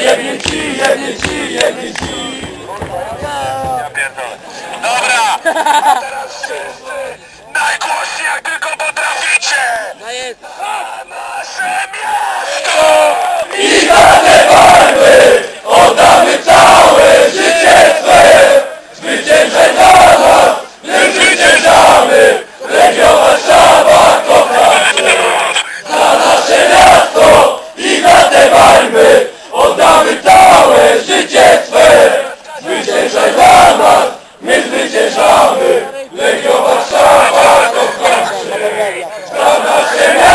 jebnie ci, jebnie ci, jebnie ci. Ja pierdolę. Dobra! Todos